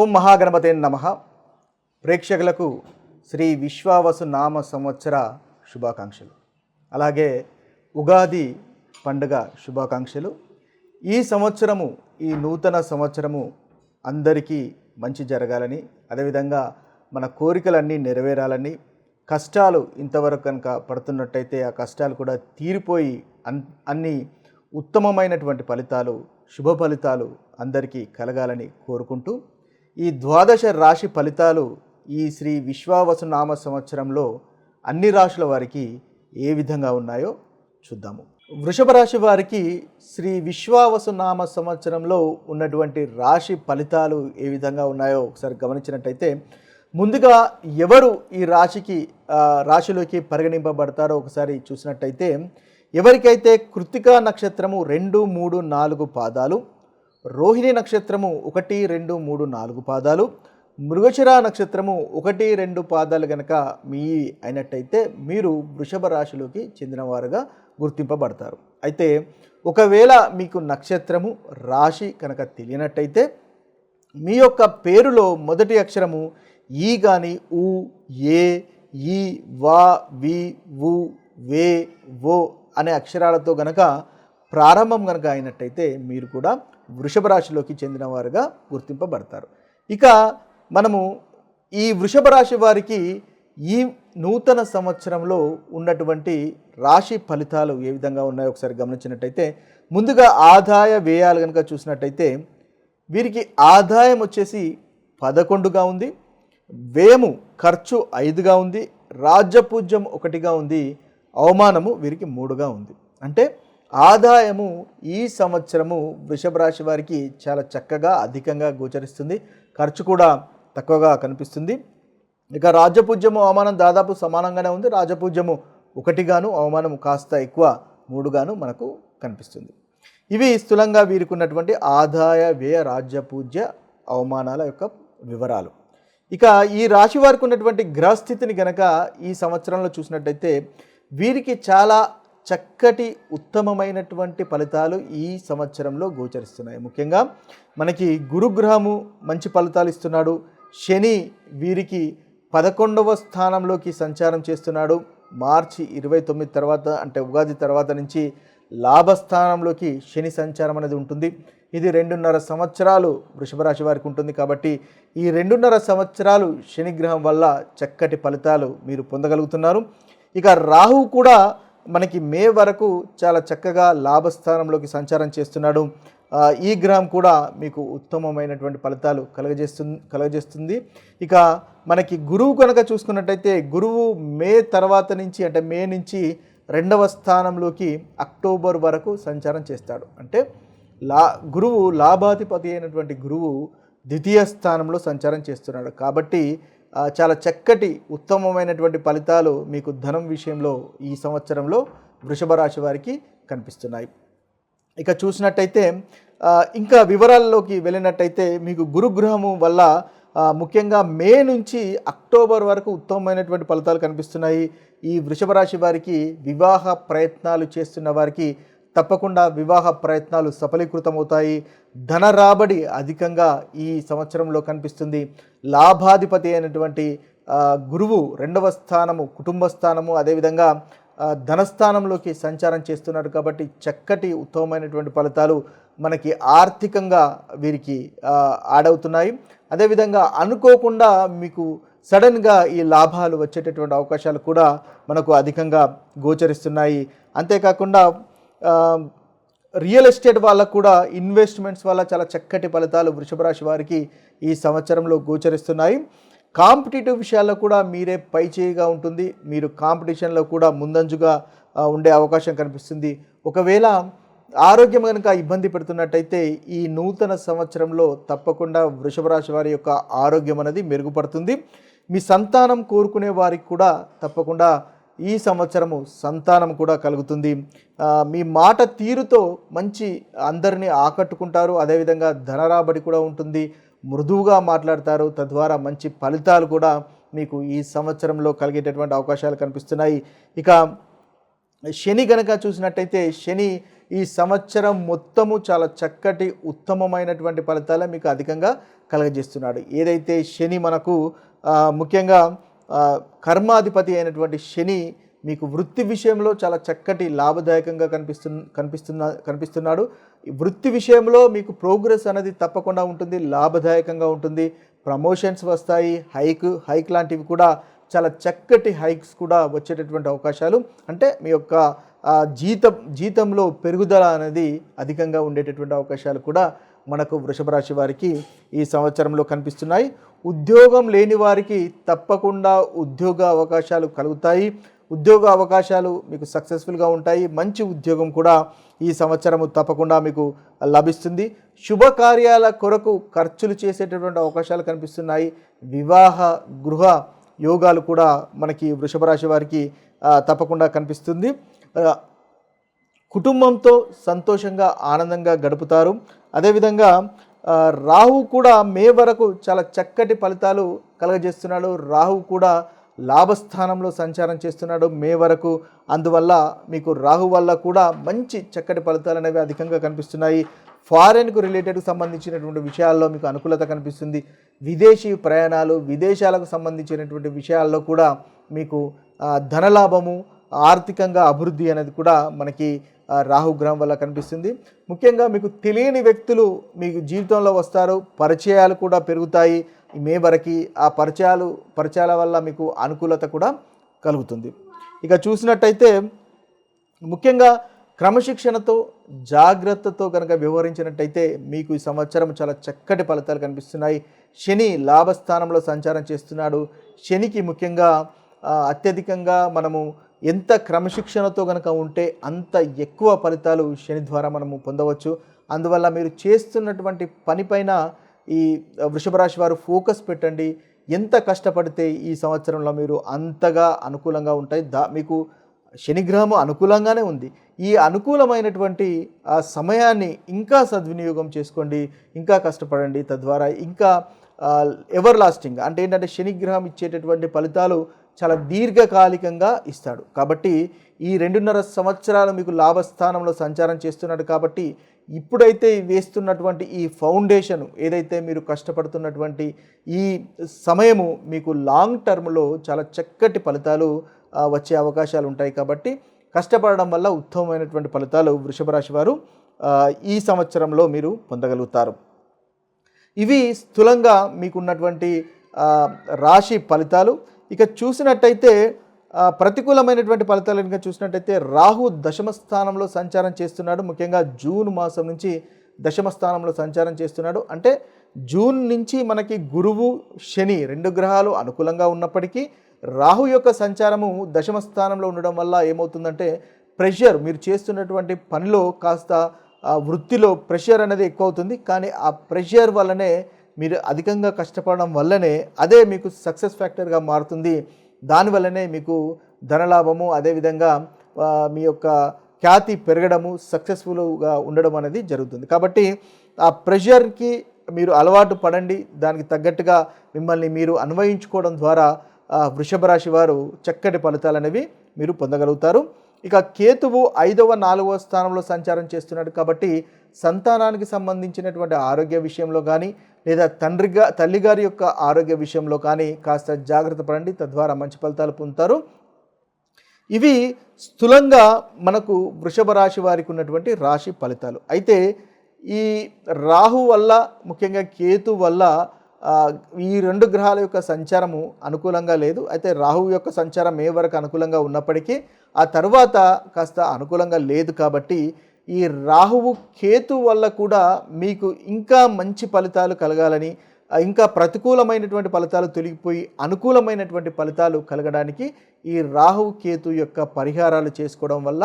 ఓం మహాగణపతే నమ. ప్రేక్షకులకు శ్రీ విశ్వావసు నామ సంవత్సర శుభాకాంక్షలు. అలాగే ఉగాది పండుగ శుభాకాంక్షలు. ఈ సంవత్సరము ఈ నూతన సంవత్సరము అందరికీ మంచి జరగాలని అదేవిధంగా మన కోరికలన్నీ నెరవేరాలని కష్టాలు ఇంతవరకు కనుక పడుతున్నట్టయితే ఆ కష్టాలు కూడా తీరిపోయి అన్ అన్ని ఉత్తమమైనటువంటి ఫలితాలు శుభ ఫలితాలు అందరికీ కలగాలని కోరుకుంటూ ఈ ద్వాదశ రాశి ఫలితాలు ఈ శ్రీ విశ్వావసునామ సంవత్సరంలో అన్ని రాశుల వారికి ఏ విధంగా ఉన్నాయో చూద్దాము. వృషభ రాశి వారికి శ్రీ విశ్వావసునామ సంవత్సరంలో ఉన్నటువంటి రాశి ఫలితాలు ఏ విధంగా ఉన్నాయో ఒకసారి గమనించినట్టయితే ముందుగా ఎవరు ఈ రాశికి రాశిలోకి పరిగణింపబడతారో ఒకసారి చూసినట్టయితే ఎవరికైతే కృతికా నక్షత్రము రెండు మూడు నాలుగు పాదాలు రోహిణి నక్షత్రము ఒకటి రెండు మూడు నాలుగు పాదాలు. మృగశిర నక్షత్రము ఒకటి రెండు పాదాలు గనక మీ అయినట్టయితే మీరు వృషభ రాశిలోకి చెందినవారుగా గుర్తింపబడతారు. అయితే ఒకవేళ మీకు నక్షత్రము రాశి కనుక తెలియనట్టయితే మీ యొక్క పేరులో మొదటి అక్షరము ఈ కానీ ఉ ఏ ఈ వా వి ఊ వే ఓ అనే అక్షరాలతో గనక ప్రారంభం కనుక అయినట్టయితే మీరు కూడా వృషభ రాశిలోకి చెందిన వారుగా గుర్తింపబడతారు. ఇక మనము ఈ వృషభ రాశి వారికి ఈ నూతన సంవత్సరంలో ఉన్నటువంటి రాశి ఫలితాలు ఏ విధంగా ఉన్నాయో ఒకసారి గమనించినట్టయితే ముందుగా ఆదాయ వ్యయాలు కనుక చూసినట్టయితే వీరికి ఆదాయం వచ్చేసి పదకొండుగా ఉంది వ్యయము ఖర్చు ఐదుగా ఉంది రాజ్యపూజ్యం ఒకటిగా ఉంది అవమానము వీరికి మూడుగా ఉంది. అంటే ఆదాయము ఈ సంవత్సరము వృషభ రాశి వారికి చాలా చక్కగా అధికంగా గోచరిస్తుంది. ఖర్చు కూడా తక్కువగా కనిపిస్తుంది. ఇక రాజపూజ్యము అవమానం దాదాపు సమానంగానే ఉంది. రాజపూజ్యము ఒకటిగాను అవమానం కాస్త ఎక్కువ మూడుగాను మనకు కనిపిస్తుంది. ఇవి స్థూలంగా వీరుకున్నటువంటి ఆదాయ వ్యయ రాజ్యపూజ్య అవమానాల యొక్క వివరాలు. ఇక ఈ రాశి వారికి ఉన్నటువంటి గ్రహస్థితిని గనక ఈ సంవత్సరంలో చూసినట్టయితే వీరికి చాలా చక్కటి ఉత్తమమైనటువంటి ఫలితాలు ఈ సంవత్సరంలో గోచరిస్తున్నాయి. ముఖ్యంగా మనకి గురుగ్రహము మంచి ఫలితాలు ఇస్తున్నాడు. శని వీరికి పదకొండవ స్థానంలోకి సంచారం చేస్తున్నాడు. మార్చి ఇరవై తొమ్మిది తర్వాత అంటే ఉగాది తర్వాత నుంచి లాభస్థానంలోకి శని సంచారం అనేది ఉంటుంది. ఇది రెండున్నర సంవత్సరాలు వృషభరాశి వారికి ఉంటుంది కాబట్టి ఈ రెండున్నర సంవత్సరాలు శనిగ్రహం వల్ల చక్కటి ఫలితాలు మీరు పొందగలుగుతున్నారు. ఇక రాహు కూడా మనకి మే వరకు చాలా చక్కగా లాభస్థానంలోకి సంచారం చేస్తున్నాడు. ఈ గ్రహం కూడా మీకు ఉత్తమమైనటువంటి ఫలితాలు కలగజేస్తుంది కలగజేస్తుంది. ఇక మనకి గురువు కనుక చూసుకున్నట్టయితే గురువు మే తర్వాత నుంచి అంటే మే నుంచి రెండవ స్థానంలోకి అక్టోబర్ వరకు సంచారం చేస్తాడు. అంటే లా గురువు లాభాధిపతి అయినటువంటి గురువు ద్వితీయ స్థానంలో సంచారం చేస్తున్నాడు. కాబట్టి చాలా చక్కటి ఉత్తమమైనటువంటి ఫలితాలు మీకు ధనం విషయంలో ఈ సంవత్సరంలో వృషభ రాశి వారికి కనిపిస్తున్నాయి. ఇక చూసినట్టయితే ఇంకా వివరాల్లోకి వెళ్ళినట్టయితే మీకు గురుగ్రహము వల్ల ముఖ్యంగా మే నుంచి అక్టోబర్ వరకు ఉత్తమమైనటువంటి ఫలితాలు కనిపిస్తున్నాయి. ఈ వృషభ రాశి వారికి వివాహ ప్రయత్నాలు చేస్తున్న వారికి తప్పకుండా వివాహ ప్రయత్నాలు సఫలీకృతమవుతాయి. ధన రాబడి అధికంగా ఈ సంవత్సరంలో కనిపిస్తుంది. లాభాధిపతి అయినటువంటి గురువు రెండవ స్థానము కుటుంబ స్థానము అదేవిధంగా ధనస్థానంలోకి సంచారం చేస్తున్నాడు కాబట్టి చక్కటి ఉత్తమమైనటువంటి ఫలితాలు మనకి ఆర్థికంగా వీరికి ఆడవుతున్నాయి. అదేవిధంగా అనుకోకుండా మీకు సడన్గా ఈ లాభాలు వచ్చేటటువంటి అవకాశాలు కూడా మనకు అధికంగా గోచరిస్తున్నాయి. అంతేకాకుండా రియల్ ఎస్టేట్ వాళ్ళకు కూడా ఇన్వెస్ట్మెంట్స్ వల్ల చాలా చక్కటి ఫలితాలు వృషభ రాశి వారికి ఈ సంవత్సరంలో గోచరిస్తున్నాయి. కాంపిటేటివ్ విషయాల్లో కూడా మీరే పై చేయిగా ఉంటుంది. మీరు కాంపిటీషన్లో కూడా ముందంజుగా ఉండే అవకాశం కనిపిస్తుంది. ఒకవేళ ఆరోగ్యం కనుక ఇబ్బంది పెడుతున్నట్టయితే ఈ నూతన సంవత్సరంలో తప్పకుండా వృషభరాశి వారి యొక్క ఆరోగ్యం అనేది మెరుగుపడుతుంది. మీ సంతానం కోరుకునే వారికి కూడా తప్పకుండా ఈ సంవత్సరము సంతానం కూడా కలుగుతుంది. మీ మాట తీరుతో మంచి అందరినీ ఆకట్టుకుంటారు. అదేవిధంగా ధన రాబడి కూడా ఉంటుంది. మృదువుగా మాట్లాడతారు. తద్వారా మంచి ఫలితాలు కూడా మీకు ఈ సంవత్సరంలో కలిగేటటువంటి అవకాశాలు కనిపిస్తున్నాయి. ఇక శని గనక చూసినట్టయితే శని ఈ సంవత్సరం మొత్తము చాలా చక్కటి ఉత్తమమైనటువంటి ఫలితాలే మీకు అధికంగా కలగజేస్తున్నాడు. ఏదైతే శని మనకు ముఖ్యంగా కర్మాధిపతి అయినటువంటి శని మీకు వృత్తి విషయంలో చాలా చక్కటి లాభదాయకంగా కనిపిస్తు కనిపిస్తున్న కనిపిస్తున్నాడు. వృత్తి విషయంలో మీకు ప్రోగ్రెస్ అనేది తప్పకుండా ఉంటుంది లాభదాయకంగా ఉంటుంది. ప్రమోషన్స్ వస్తాయి హైక్ హైక్ లాంటివి కూడా చాలా చక్కటి హైక్స్ కూడా వచ్చేటటువంటి అవకాశాలు. అంటే మీ యొక్క జీతం జీతంలో పెరుగుదల అనేది అధికంగా ఉండేటటువంటి అవకాశాలు కూడా మనకు వృషభ రాశి వారికి ఈ సంవత్సరంలో కనిపిస్తున్నాయి. ఉద్యోగం లేని వారికి తప్పకుండా ఉద్యోగ అవకాశాలు కలుగుతాయి. ఉద్యోగ అవకాశాలు మీకు సక్సెస్ఫుల్గా ఉంటాయి. మంచి ఉద్యోగం కూడా ఈ సంవత్సరము తప్పకుండా మీకు లభిస్తుంది. శుభకార్యాల కొరకు ఖర్చులు చేసేటటువంటి అవకాశాలు కనిపిస్తున్నాయి. వివాహ గృహ యోగాలు కూడా మనకి వృషభ రాశి వారికి తప్పకుండా కనిపిస్తుంది. కుటుంబంతో సంతోషంగా ఆనందంగా గడుపుతారు. అదేవిధంగా రాహు కూడా మే వరకు చాలా చక్కటి ఫలితాలు కలగజేస్తున్నాడు. రాహు కూడా లాభస్థానంలో సంచారం చేస్తున్నాడు మే వరకు. అందువల్ల మీకు రాహు వల్ల కూడా మంచి చక్కటి ఫలితాలు అనేవి అధికంగా కనిపిస్తున్నాయి. ఫారెన్కు రిలేటెడ్కి సంబంధించినటువంటి విషయాల్లో మీకు అనుకూలత కనిపిస్తుంది. విదేశీ ప్రయాణాలు విదేశాలకు సంబంధించినటువంటి విషయాల్లో కూడా మీకు ధనలాభము ఆర్థికంగా అభివృద్ధి అనేది కూడా మనకి రాహుగ్రహం వల్ల కనిపిస్తుంది. ముఖ్యంగా మీకు తెలియని వ్యక్తులు మీకు జీవితంలో వస్తారు. పరిచయాలు కూడా పెరుగుతాయి. మే వరకు ఆ పరిచయాలు పరిచయాల వల్ల మీకు అనుకూలత కూడా కలుగుతుంది. ఇక చూసినట్టయితే ముఖ్యంగా క్రమశిక్షణతో జాగ్రత్తతో కనుక వ్యవహరించినట్టయితే మీకు ఈ సంవత్సరం చాలా చక్కటి ఫలితాలు కనిపిస్తున్నాయి. శని లాభస్థానంలో సంచారం చేస్తున్నాడు. శనికి ముఖ్యంగా అత్యధికంగా మనము ఎంత క్రమశిక్షణతో కనుక ఉంటే అంత ఎక్కువ ఫలితాలు శని ద్వారా మనము పొందవచ్చు. అందువల్ల మీరు చేస్తున్నటువంటి పనిపైన ఈ వృషభ రాశి వారు ఫోకస్ పెట్టండి. ఎంత కష్టపడితే ఈ సంవత్సరంలో మీరు అంతగా అనుకూలంగా ఉంటాయి. దా మీకు శనిగ్రహము అనుకూలంగానే ఉంది. ఈ అనుకూలమైనటువంటి ఆ సమయాన్ని ఇంకా సద్వినియోగం చేసుకోండి. ఇంకా కష్టపడండి. తద్వారా ఇంకా ఎవర్ లాస్టింగ్ అంటే ఏంటంటే శనిగ్రహం ఇచ్చేటటువంటి ఫలితాలు చాలా దీర్ఘకాలికంగా ఇస్తాడు. కాబట్టి ఈ రెండున్నర సంవత్సరాలు మీకు లాభస్థానంలో సంచారం చేస్తున్నాడు కాబట్టి ఇప్పుడైతే వేస్తున్నటువంటి ఈ ఫౌండేషన్ ఏదైతే మీరు కష్టపడుతున్నటువంటి ఈ సమయము మీకు లాంగ్ టర్మ్లో చాలా చక్కటి ఫలితాలు వచ్చే అవకాశాలు ఉంటాయి కాబట్టి కష్టపడడం వల్ల ఉత్తమమైనటువంటి ఫలితాలు వృషభ రాశి వారు ఈ సంవత్సరంలో మీరు పొందగలుగుతారు. ఇవి స్థూలంగా మీకున్నటువంటి రాశి ఫలితాలు. ఇక చూసినట్టయితే ప్రతికూలమైనటువంటి ఫలితాలు కనుక చూసినట్టయితే రాహు దశమ స్థానంలో సంచారం చేస్తున్నాడు. ముఖ్యంగా జూన్ మాసం నుంచి దశమ స్థానంలో సంచారం చేస్తున్నాడు. అంటే జూన్ నుంచి మనకి గురువు శని రెండు గ్రహాలు అనుకూలంగా ఉన్నప్పటికీ రాహు యొక్క సంచారము దశమ స్థానంలో ఉండడం వల్ల ఏమవుతుందంటే ప్రెషర్ మీరు చేస్తున్నటువంటి పనిలో కాస్త వృత్తిలో ప్రెషర్ అనేది ఎక్కువ అవుతుంది కానీ ఆ ప్రెషర్ వల్లనే మీరు అధికంగా కష్టపడడం వల్లనే అదే మీకు సక్సెస్ ఫ్యాక్టర్గా మారుతుంది. దానివల్లనే మీకు ధనలాభము అదేవిధంగా మీ యొక్క ఖ్యాతి పెరగడము సక్సెస్ఫుల్గా ఉండడం అనేది జరుగుతుంది. కాబట్టి ఆ ప్రెషర్కి మీరు అలవాటు పడండి. దానికి తగ్గట్టుగా మిమ్మల్ని మీరు అన్వయించుకోవడం ద్వారా వృషభ రాశి వారు చక్కటి ఫలితాలు అనేవి మీరు పొందగలుగుతారు. ఇక కేతువు ఐదవ నాలుగవ స్థానంలో సంచారం చేస్తున్నాడు కాబట్టి సంతానానికి సంబంధించినటువంటి ఆరోగ్య విషయంలో కానీ లేదా తండ్రిగా తల్లిగారి యొక్క ఆరోగ్య విషయంలో కానీ కాస్త జాగ్రత్త పడండి. తద్వారా మంచి ఫలితాలు పొందుతారు. ఇవి స్థూలంగా మనకు వృషభ రాశి వారికి ఉన్నటువంటి రాశి ఫలితాలు. అయితే ఈ రాహు వల్ల ముఖ్యంగా కేతు వల్ల ఈ రెండు గ్రహాల యొక్క సంచారము అనుకూలంగా లేదు. అయితే రాహు యొక్క సంచారం ఏ వరకు అనుకూలంగా ఉన్నప్పటికీ ఆ తర్వాత కాస్త అనుకూలంగా లేదు కాబట్టి ఈ రాహువు కేతు వల్ల కూడా మీకు ఇంకా మంచి ఫలితాలు కలగాలని ఇంకా ప్రతికూలమైనటువంటి ఫలితాలు తొలగిపోయి అనుకూలమైనటువంటి ఫలితాలు కలగడానికి ఈ రాహు కేతు యొక్క పరిహారాలు చేసుకోవడం వల్ల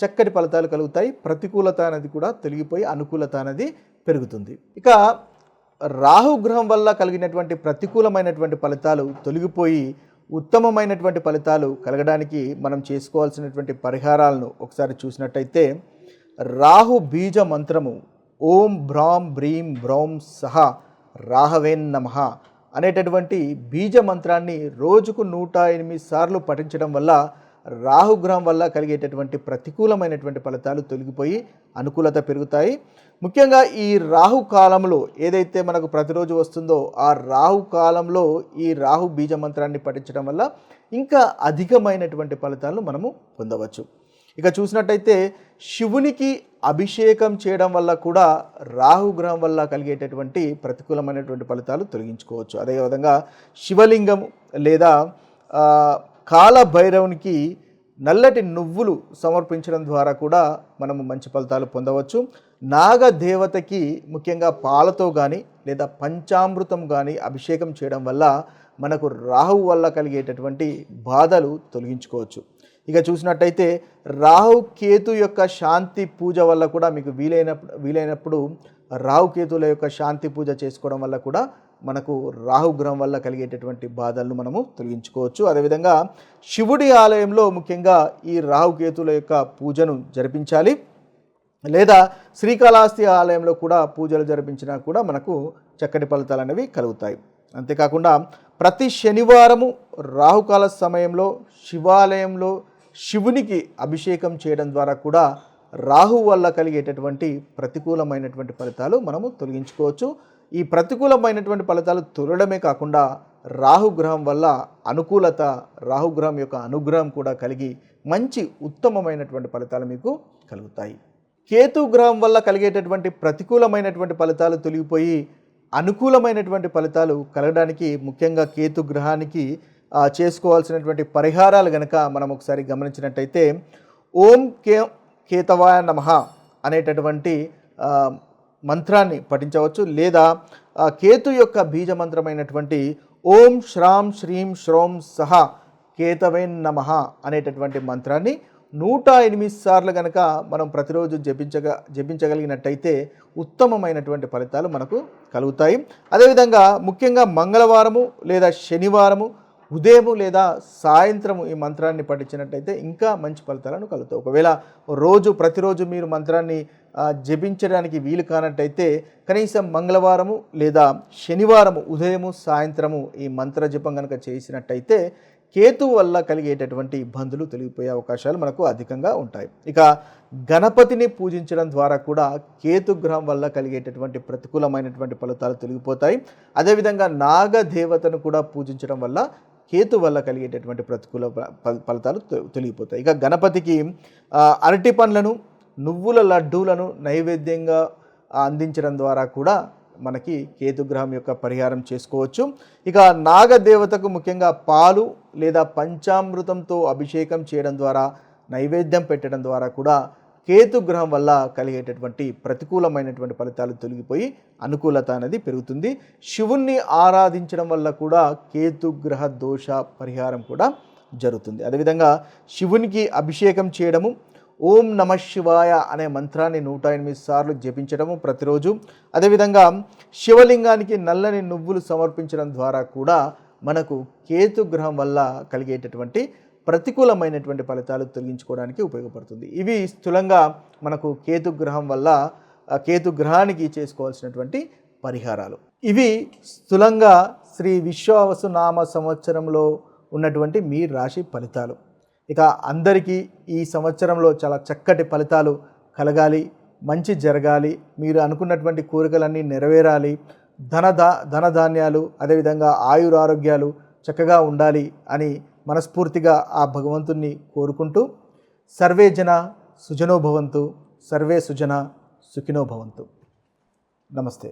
చక్కటి ఫలితాలు కలుగుతాయి. ప్రతికూలత అనేది కూడా తొలగిపోయి అనుకూలత అనేది పెరుగుతుంది. ఇక రాహు గ్రహం వల్ల కలిగినటువంటి ప్రతికూలమైనటువంటి ఫలితాలు తొలగిపోయి ఉత్తమమైనటువంటి ఫలితాలు కలగడానికి మనం చేసుకోవాల్సినటువంటి పరిహారాలను ఒకసారి చూసినట్టయితే రాహు బీజ మంత్రము. ఓం భ్రాం బ్రీం భ్రౌం సహ రాహవేన్నమః అనేటటువంటి బీజ మంత్రాన్ని రోజుకు నూట ఎనిమిది సార్లు పఠించడం వల్ల రాహుగ్రహం వల్ల కలిగేటటువంటి ప్రతికూలమైనటువంటి ఫలితాలు తొలగిపోయి అనుకూలత పెరుగుతాయి. ముఖ్యంగా ఈ రాహు కాలంలో ఏదైతే మనకు ప్రతిరోజు వస్తుందో ఆ రాహు కాలంలో ఈ రాహు బీజ మంత్రాన్ని పఠించడం వల్ల ఇంకా అధికమైనటువంటి ఫలితాలు మనము పొందవచ్చు. ఇక చూసినట్టయితే శివునికి అభిషేకం చేయడం వల్ల కూడా రాహుగ్రహం వల్ల కలిగేటటువంటి ప్రతికూలమైనటువంటి ఫలితాలు తొలగించుకోవచ్చు. అదేవిధంగా శివలింగం లేదా కాలభైరవునికి నల్లటి నువ్వులు సమర్పించడం ద్వారా కూడా మనము మంచి ఫలితాలు పొందవచ్చు. నాగదేవతకి ముఖ్యంగా పాలతో కానీ లేదా పంచామృతం కానీ అభిషేకం చేయడం వల్ల మనకు రాహు వల్ల కలిగేటటువంటి బాధలు తొలగించుకోవచ్చు. ఇక చూసినట్టయితే రాహు కేతు యొక్క శాంతి పూజ వల్ల కూడా మీకు వీలైనప్పుడు వీలైనప్పుడు రాహు కేతుల యొక్క శాంతి పూజ చేసుకోవడం వల్ల కూడా మనకు రాహుగ్రహం వల్ల కలిగేటటువంటి బాధలను మనము తొలగించుకోవచ్చు. అదేవిధంగా శివుడి ఆలయంలో ముఖ్యంగా ఈ రాహుకేతుల యొక్క పూజను జరిపించాలి. లేదా శ్రీకాళహస్తి ఆలయంలో కూడా పూజలు జరిపించినా కూడా మనకు చక్కటి ఫలితాలు అనేవి కలుగుతాయి. అంతేకాకుండా ప్రతి శనివారము రాహుకాల సమయంలో శివాలయంలో శివునికి అభిషేకం చేయడం ద్వారా కూడా రాహు వల్ల కలిగేటటువంటి ప్రతికూలమైనటువంటి ఫలితాలు మనము తొలగించుకోవచ్చు. ఈ ప్రతికూలమైనటువంటి ఫలితాలు తొలడమే కాకుండా రాహుగ్రహం వల్ల అనుకూలత రాహుగ్రహం యొక్క అనుగ్రహం కూడా కలిగి మంచి ఉత్తమమైనటువంటి ఫలితాలు మీకు కలుగుతాయి. కేతు గ్రహం వల్ల కలిగేటటువంటి ప్రతికూలమైనటువంటి ఫలితాలు తొలగిపోయి అనుకూలమైనటువంటి ఫలితాలు కలగడానికి ముఖ్యంగా కేతు గ్రహానికి చేసుకోవాల్సినటువంటి పరిహారాలు గనక మనం ఒకసారి గమనించినట్టయితే ఓం కే కేతవాయ నమ అనేటటువంటి మంత్రాన్ని పఠించవచ్చు. లేదా కేతు యొక్క బీజ మంత్రమైనటువంటి ఓం శ్రాం శ్రీం శ్రోం సహ కేతవేన్ నమ అనేటటువంటి మంత్రాన్ని నూట ఎనిమిది సార్లు కనుక మనం ప్రతిరోజు జపించగ జపించగలిగినట్టయితే ఉత్తమమైనటువంటి ఫలితాలు మనకు కలుగుతాయి. అదేవిధంగా ముఖ్యంగా మంగళవారము లేదా శనివారము ఉదయము లేదా సాయంత్రము ఈ మంత్రాన్ని పఠించినట్టయితే ఇంకా మంచి ఫలితాలను కలుగుతాయి. ఒకవేళ రోజు ప్రతిరోజు మీరు మంత్రాన్ని జపించడానికి వీలు కానట్టయితే కనీసం మంగళవారము లేదా శనివారము ఉదయము సాయంత్రము ఈ మంత్ర జపం కనుక చేసినట్టయితే కేతు వల్ల కలిగేటటువంటి ఇబ్బందులు తొలగిపోయే అవకాశాలు మనకు అధికంగా ఉంటాయి. ఇక గణపతిని పూజించడం ద్వారా కూడా కేతు గ్రహం వల్ల కలిగేటటువంటి ప్రతికూలమైనటువంటి ఫలితాలు తొలగిపోతాయి. అదేవిధంగా నాగదేవతను కూడా పూజించడం వల్ల కేతు వల్ల కలిగేటటువంటి ప్రతికూల ఫలితాలు తొ- తొలగిపోతాయి. ఇక గణపతికి అరటి పండ్లను నువ్వుల లడ్డూలను నైవేద్యంగా అందించడం ద్వారా కూడా మనకి కేతుగ్రహం యొక్క పరిహారం చేసుకోవచ్చు. ఇక నాగదేవతకు ముఖ్యంగా పాలు లేదా పంచామృతంతో అభిషేకం చేయడం ద్వారా నైవేద్యం పెట్టడం ద్వారా కూడా కేతుగ్రహం వల్ల కలిగేటటువంటి ప్రతికూలమైనటువంటి ఫలితాలు తొలగిపోయి అనుకూలత అనేది పెరుగుతుంది. శివుణ్ణి ఆరాధించడం వల్ల కూడా కేతుగ్రహ దోష పరిహారం కూడా జరుగుతుంది. అదేవిధంగా శివునికి అభిషేకం చేయడము ఓం నమ శివాయ అనే మంత్రాన్ని నూట ఎనిమిది సార్లు జపించడము ప్రతిరోజు. అదేవిధంగా శివలింగానికి నల్లని నువ్వులు సమర్పించడం ద్వారా కూడా మనకు కేతు గ్రహం వల్ల కలిగేటటువంటి ప్రతికూలమైనటువంటి ఫలితాలు తొలగించుకోవడానికి ఉపయోగపడుతుంది. ఇవి స్థూలంగా మనకు కేతు గ్రహం వల్ల కేతు గ్రహానికి చేసుకోవాల్సినటువంటి పరిహారాలు. ఇవి స్థూలంగా శ్రీ విశ్వావసు నామ సంవత్సరంలో ఉన్నటువంటి మీ రాశి ఫలితాలు. ఇక అందరికీ ఈ సంవత్సరంలో చాలా చక్కటి ఫలితాలు కలగాలి మంచి జరగాలి. మీరు అనుకున్నటువంటి కోరికలన్నీ నెరవేరాలి. ధన దా ధనధాన్యాలు అదేవిధంగా ఆయురారోగ్యాలు చక్కగా ఉండాలి అని మనస్ఫూర్తిగా ఆ భగవంతుణ్ణి కోరుకుంటూ సర్వే జన సుజనోభవంతు సర్వే సుజన సుఖినోభవంతు నమస్తే.